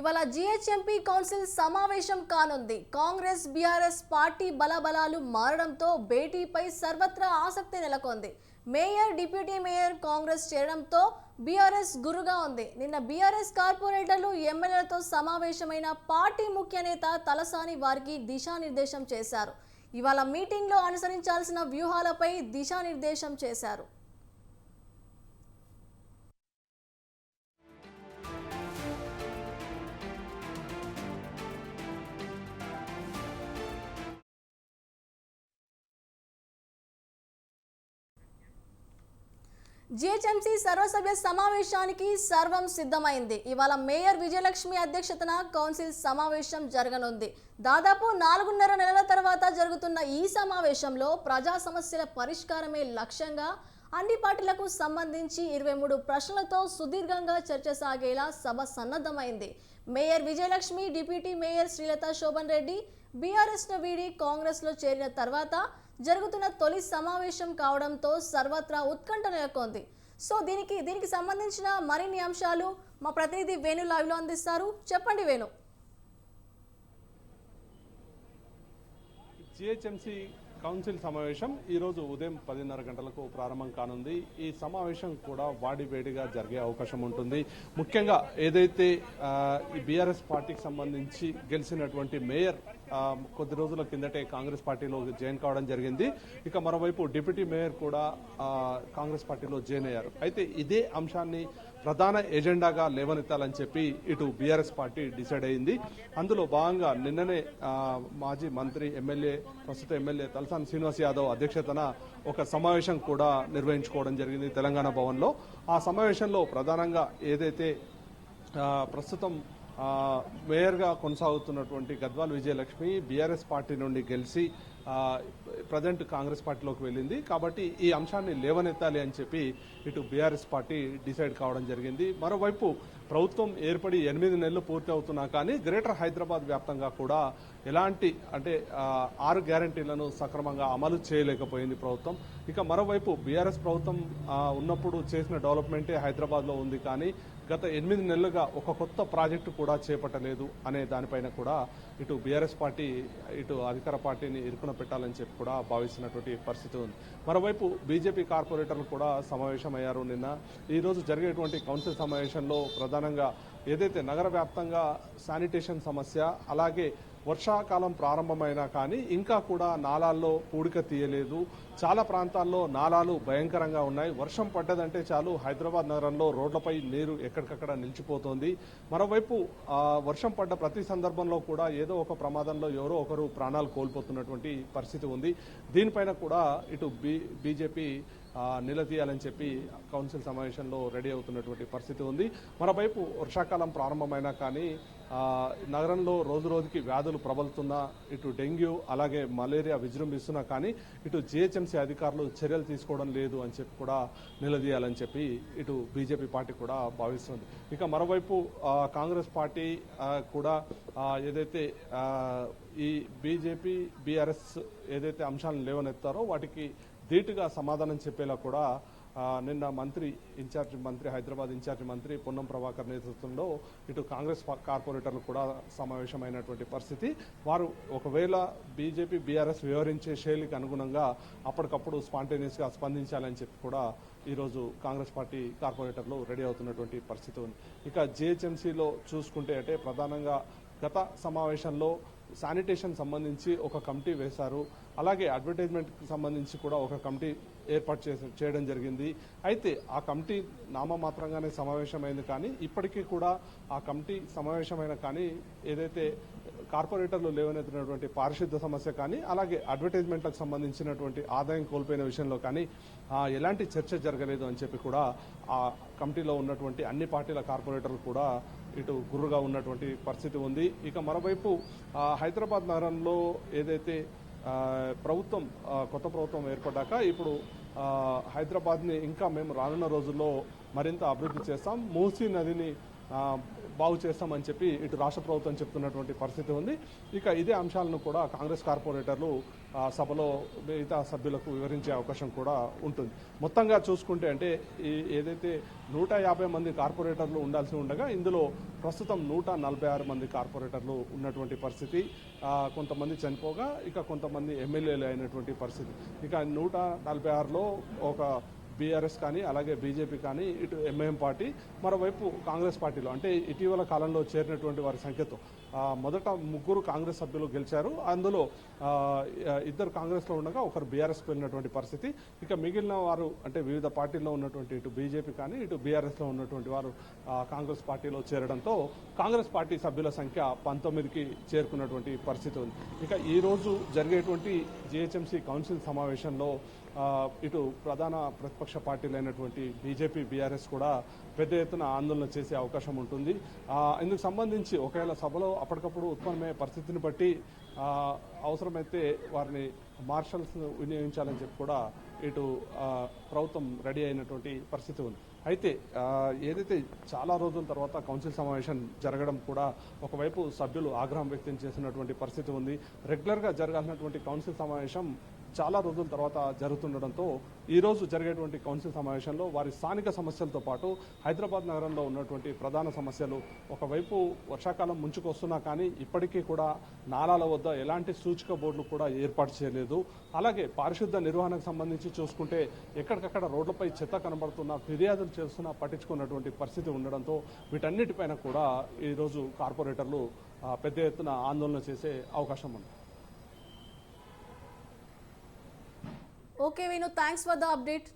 ఇవాళ జిహెచ్ఎంపీ కౌన్సిల్ సమావేశం కానుంది. కాంగ్రెస్ బీఆర్ఎస్ పార్టీ బలబలాలు మారడంతో భేటీపై సర్వత్రా ఆసక్తి నెలకొంది. మేయర్ డిప్యూటీ మేయర్ కాంగ్రెస్ చేరడంతో బీఆర్ఎస్ గురుగా ఉంది. నిన్న బీఆర్ఎస్ కార్పొరేటర్లు ఎమ్మెల్యేలతో సమావేశమైన పార్టీ ముఖ్య నేత తలసాని వారికి దిశానిర్దేశం చేశారు. ఇవాళ మీటింగ్లో అనుసరించాల్సిన వ్యూహాలపై దిశానిర్దేశం చేశారు. జిహెచ్ఎంసీ సర్వసభ్య సమావేశానికి సర్వం సిద్ధమైంది. ఇవాళ మేయర్ విజయలక్ష్మి అధ్యక్షతన కౌన్సిల్ సమావేశం జరగనుంది. దాదాపు నాలుగున్నర నెలల తర్వాత జరుగుతున్న ఈ సమావేశంలో ప్రజా సమస్యల పరిష్కారమే లక్ష్యంగా అన్ని పార్టీలకు సంబంధించి ఇరవై మూడు ప్రశ్నలతో సుదీర్ఘంగా చర్చ సాగేలా సభ సన్నద్ధమైంది. Mayor Vijayalakshmi deputy mayor Srilatha Shobhan Reddy బీఆర్ఎస్ను వీడి కాంగ్రెస్లో చేరిన తర్వాత జరుగుతున్న తొలి సమావేశం కావడంతో సర్వత్రా ఉత్కంఠ నెలకొంది సో దీనికి దీనికి సంబంధించిన మరిన్ని అంశాలు మా ప్రతినిధి వేణు లైవ్లో అందిస్తారు. చెప్పండి వేణు. జిహెచ్ఎంసీ కౌన్సిల్ సమావేశం ఈరోజు ఉదయం పదిన్నర గంటలకు ప్రారంభం కానుంది. ఈ సమావేశం కూడా వాడివేడిగా జరిగే అవకాశం ఉంటుంది. ముఖ్యంగా ఏదైతే ఈ బీఆర్ఎస్ పార్టీకి సంబంధించి గెలిచినటువంటి మేయర్ కొద్ది రోజుల కిందటే కాంగ్రెస్ పార్టీలో జాయిన్ కావడం జరిగింది. ఇక మరోవైపు డిప్యూటీ మేయర్ కూడా కాంగ్రెస్ పార్టీలో జాయిన్ అయ్యారు. అయితే ఇదే అంశాన్ని ప్రధాన ఎజెండాగా లేవనెత్తాలని చెప్పి ఇటు బీఆర్ఎస్ పార్టీ డిసైడ్ అయింది. అందులో భాగంగా నిన్ననే మాజీ మంత్రి ఎమ్మెల్యే ప్రస్తుత ఎమ్మెల్యే తలసాని శ్రీనివాస్ యాదవ్ అధ్యక్షతన ఒక సమావేశం కూడా నిర్వహించుకోవడం జరిగింది తెలంగాణ భవన్లో. ఆ సమావేశంలో ప్రధానంగా ఏదైతే ప్రస్తుతం మేయర్గా కొనసాగుతున్నటువంటి గద్వాల్ విజయలక్ష్మి బీఆర్ఎస్ పార్టీ నుండి గెలిచి ప్రజెంట్ కాంగ్రెస్ పార్టీలోకి వెళ్ళింది. కాబట్టి ఈ అంశాన్ని లేవనెత్తాలి అని చెప్పి ఇటు బీఆర్ఎస్ పార్టీ డిసైడ్ కావడం జరిగింది. మరోవైపు ప్రభుత్వం ఏర్పడి ఎనిమిది నెలలు పూర్తి అవుతున్నా కానీ గ్రేటర్ హైదరాబాద్ వ్యాప్తంగా కూడా ఎలాంటి అంటే ఆరు గ్యారంటీలను సక్రమంగా అమలు చేయలేకపోయింది ప్రభుత్వం. ఇక మరోవైపు బీఆర్ఎస్ ప్రభుత్వం ఉన్నప్పుడు చేసిన డెవలప్మెంటే హైదరాబాద్లో ఉంది కానీ గత ఎనిమిది నెలలుగా ఒక కొత్త ప్రాజెక్టు కూడా చేపట్టలేదు అనే దానిపైన కూడా ఇటు బీఆర్ఎస్ పార్టీ ఇటు అధికార పార్టీని ఇరుకున పెట్టాలని చెప్పి కూడా భావిస్తున్నటువంటి పరిస్థితి ఉంది. మరోవైపు బీజేపీ కార్పొరేటర్లు కూడా సమావేశమయ్యారు నిన్న. ఈ రోజు జరిగేటువంటి కౌన్సిల్ సమావేశంలో ప్రధానంగా ఏదైతే నగర వ్యాప్తంగా శానిటేషన్ సమస్య అలాగే వర్షాకాలం ప్రారంభమైనా కానీ ఇంకా కూడా నాలాల్లో పూడిక తీయలేదు. చాలా ప్రాంతాల్లో నాలాలు భయంకరంగా ఉన్నాయి. వర్షం పడ్డదంటే చాలు హైదరాబాద్ నగరంలో రోడ్లపై నీరు ఎక్కడికక్కడ నిలిచిపోతోంది. మరోవైపు వర్షం పడ్డ ప్రతి సందర్భంలో కూడా ఏదో ఒక ప్రమాదంలో ఎవరో ఒకరు ప్రాణాలు కోల్పోతున్నటువంటి పరిస్థితి ఉంది. దీనిపైన కూడా ఇటు బీ బీజేపీ నిలదీయాలని చెప్పి కౌన్సిల్ సమావేశంలో రెడీ అవుతున్నటువంటి పరిస్థితి ఉంది. మరోవైపు వర్షాకాలం ప్రారంభమైనా కానీ నగరంలో రోజు రోజుకి వ్యాధులు ప్రబలుతున్నా ఇటు డెంగ్యూ అలాగే మలేరియా విజృంభిస్తున్నా కానీ ఇటు జిహెచ్ఎంసీ అధికారులు చర్యలు తీసుకోవడం లేదు అని చెప్పి కూడా నిలదీయాలని చెప్పి ఇటు బీజేపీ పార్టీ కూడా భావిస్తుంది ఇక మరోవైపు కాంగ్రెస్ పార్టీ కూడా ఏదైతే ఈ బీజేపీ బీఆర్ఎస్ ఏదైతే అంశాలను లేవనెత్తారో వాటికి ధీటుగా సమాధానం చెప్పేలా కూడా నిన్న మంత్రి ఇన్ఛార్జ్ మంత్రి హైదరాబాద్ ఇన్ఛార్జ్ మంత్రి పొన్నం ప్రభాకర్ నేతృత్వంలో ఇటు కాంగ్రెస్ కార్పొరేటర్లు కూడా సమావేశమైనటువంటి పరిస్థితి. వారు ఒకవేళ బీజేపీ బీఆర్ఎస్ వ్యవహరించే శైలికి అనుగుణంగా అప్పటికప్పుడు స్పాంటేనియస్గా స్పందించాలని చెప్పి కూడా ఈరోజు కాంగ్రెస్ పార్టీ కార్పొరేటర్లు రెడీ అవుతున్నటువంటి పరిస్థితి ఉంది. ఇక జిహెచ్ఎంసీలో చూసుకుంటే అంటే ప్రధానంగా గత సమావేశంలో శానిటేషన్ సంబంధించి ఒక కమిటీ వేశారు. అలాగే అడ్వర్టైజ్మెంట్కి సంబంధించి కూడా ఒక కమిటీ ఏర్పాటు చేసి చేయడం జరిగింది. అయితే ఆ కమిటీ నామమాత్రంగానే సమావేశమైంది కానీ ఇప్పటికీ కూడా ఆ కమిటీ సమావేశమైన కానీ ఏదైతే కార్పొరేటర్లు లేవనెత్తినటువంటి పారిశుద్ధ సమస్య కానీ అలాగే అడ్వర్టైజ్మెంట్లకు సంబంధించినటువంటి ఆదాయం కోల్పోయిన విషయంలో కానీ ఎలాంటి చర్చ జరగలేదు అని చెప్పి కూడా ఆ కమిటీలో ఉన్నటువంటి అన్ని పార్టీల కార్పొరేటర్లు కూడా ఇటు గుర్రుగా ఉన్నటువంటి పరిస్థితి ఉంది. ఇక మరోవైపు హైదరాబాద్ నగరంలో ఏదైతే ప్రభుత్వం కొత్త ప్రభుత్వం ఏర్పడ్డాక ఇప్పుడు హైదరాబాద్ని ఇంకా మేము రానున్న రోజుల్లో మరింత అభివృద్ధి చేస్తాం. మూసీ నదిని బాగు చేస్తామని చెప్పి ఇటు రాష్ట్ర ప్రభుత్వం చెప్తున్నటువంటి పరిస్థితి ఉంది. ఇక ఇదే అంశాలను కూడా కాంగ్రెస్ కార్పొరేటర్లు సభలో మిగతా సభ్యులకు వివరించే అవకాశం కూడా ఉంటుంది. మొత్తంగా చూసుకుంటే అంటే ఈ ఏదైతే నూట యాభై మంది కార్పొరేటర్లు ఉండాల్సి ఉండగా ఇందులో ప్రస్తుతం నూట నలభై ఆరు మంది కార్పొరేటర్లు ఉన్నటువంటి పరిస్థితి. కొంతమంది చనిపోగా ఇక కొంతమంది ఎమ్మెల్యేలు అయినటువంటి పరిస్థితి. ఇక నూట నలభై ఆరులో ఒక బీఆర్ఎస్ కానీ అలాగే బీజేపీ కానీ ఇటు ఎంఐఎం పార్టీ మరోవైపు కాంగ్రెస్ పార్టీలో. అంటే ఇటీవల కాలంలో చేరినటువంటి వారి సంఖ్యతో. మొదట ముగ్గురు కాంగ్రెస్ సభ్యులు గెలిచారు. అందులో ఇద్దరు కాంగ్రెస్లో ఉండగా ఒకరు బీఆర్ఎస్కి వెళ్ళినటువంటి పరిస్థితి. ఇక మిగిలిన వారు అంటే వివిధ పార్టీల్లో ఉన్నటువంటి ఇటు బీజేపీ కానీ ఇటు బీఆర్ఎస్లో ఉన్నటువంటి వారు కాంగ్రెస్ పార్టీలో చేరడంతో కాంగ్రెస్ పార్టీ సభ్యుల సంఖ్య పంతొమ్మిదికి చేరుకున్నటువంటి పరిస్థితి ఉంది. ఇక ఈరోజు జరిగేటువంటి జిహెచ్ఎంసీ కౌన్సిల్ సమావేశంలో ఇటు ప్రధాన ప్రతిపక్ష పార్టీలైనటువంటి బీజేపీ బీఆర్ఎస్ కూడా పెద్ద ఎత్తున ఆందోళన చేసే అవకాశం ఉంటుంది. ఇందుకు సంబంధించి ఒకవేళ సభలో అప్పటికప్పుడు ఉత్పన్నమయ్యే పరిస్థితిని బట్టి అవసరమైతే వారిని మార్షల్స్ వినియోగించాలని చెప్పి కూడా ఇటు ప్రభుత్వం రెడీ అయినటువంటి పరిస్థితి ఉంది. అయితే ఏదైతే చాలా రోజుల తర్వాత కౌన్సిల్ సమావేశం జరగడం కూడా ఒకవైపు సభ్యులు ఆగ్రహం వ్యక్తం చేసినటువంటి పరిస్థితి ఉంది. రెగ్యులర్గా జరగాల్సినటువంటి కౌన్సిల్ సమావేశం చాలా రోజుల తర్వాత జరుగుతుండడంతో ఈరోజు జరిగేటువంటి కౌన్సిల్ సమావేశంలో వారి స్థానిక సమస్యలతో పాటు హైదరాబాద్ నగరంలో ఉన్నటువంటి ప్రధాన సమస్యలు ఒకవైపు వర్షాకాలం ముంచుకొస్తున్నా కానీ ఇప్పటికీ కూడా నాలాల వద్ద ఎలాంటి సూచిక బోర్డులు కూడా ఏర్పాటు చేయలేదు. అలాగే పారిశుద్ధ నిర్వహణకు సంబంధించి చూసుకుంటే ఎక్కడికక్కడ రోడ్లపై చెత్త కనబడుతున్న ఫిర్యాదులు చేస్తున్నా పట్టించుకున్నటువంటి పరిస్థితి ఉండడంతో వీటన్నిటిపైన కూడా ఈరోజు కార్పొరేటర్లు పెద్ద ఎత్తున ఆందోళన చేసే అవకాశం ఉంది. Okay, Venu, thanks for the update.